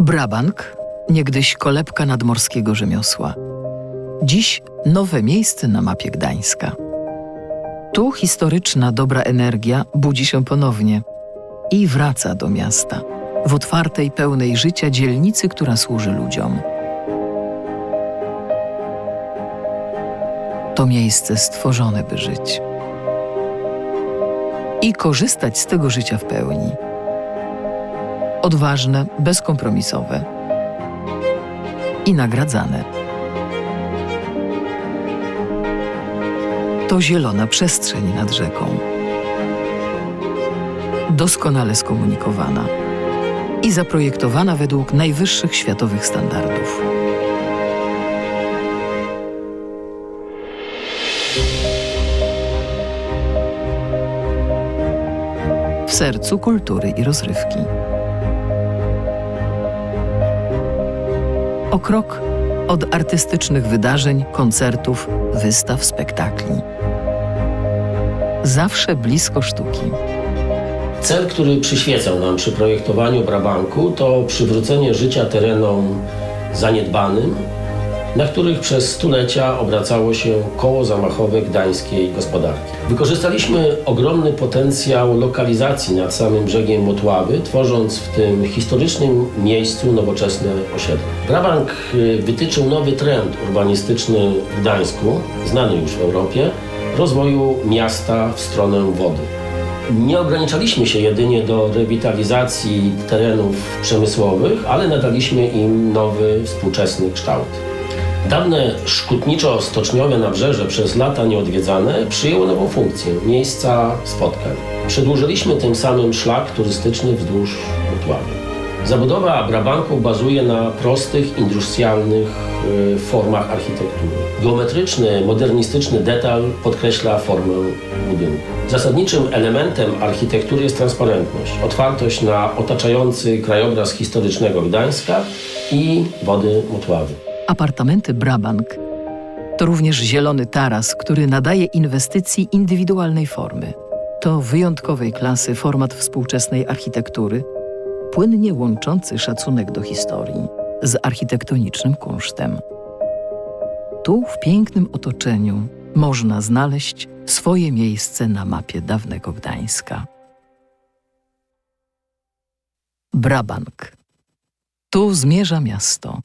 Brabank, niegdyś kolebka nadmorskiego rzemiosła. Dziś nowe miejsce na mapie Gdańska. Tu historyczna dobra energia budzi się ponownie i wraca do miasta, w otwartej, pełnej życia dzielnicy, która służy ludziom. To miejsce stworzone, by żyć i korzystać z tego życia w pełni. Odważne, bezkompromisowe i nagradzane. To zielona przestrzeń nad rzeką. Doskonale skomunikowana i zaprojektowana według najwyższych światowych standardów. W sercu kultury i rozrywki. O krok od artystycznych wydarzeń, koncertów, wystaw, spektakli. Zawsze blisko sztuki. Cel, który przyświecał nam przy projektowaniu Brabanku, to przywrócenie życia terenom zaniedbanym, na których przez stulecia obracało się koło zamachowe gdańskiej gospodarki. Wykorzystaliśmy ogromny potencjał lokalizacji nad samym brzegiem Motławy, tworząc w tym historycznym miejscu nowoczesne osiedle. Brabank y, wytyczył nowy trend urbanistyczny w Gdańsku, znany już w Europie, rozwoju miasta w stronę wody. Nie ograniczaliśmy się jedynie do rewitalizacji terenów przemysłowych, ale nadaliśmy im nowy, współczesny kształt. Dawne szkutniczo-stoczniowe nabrzeże przez lata nieodwiedzane przyjęło nową funkcję miejsca spotkań. Przedłużyliśmy tym samym szlak turystyczny wzdłuż Motławy. Zabudowa Brabanku bazuje na prostych, industrialnych y, formach architektury. Geometryczny, modernistyczny detal podkreśla formę budynku. Zasadniczym elementem architektury jest transparentność, otwartość na otaczający krajobraz historycznego Gdańska i wody Motławy. Apartamenty Brabank to również zielony taras, który nadaje inwestycji indywidualnej formy. To wyjątkowej klasy format współczesnej architektury, płynnie łączący szacunek do historii z architektonicznym kunsztem. Tu, w pięknym otoczeniu, można znaleźć swoje miejsce na mapie dawnego Gdańska. Brabank. Tu zmierza miasto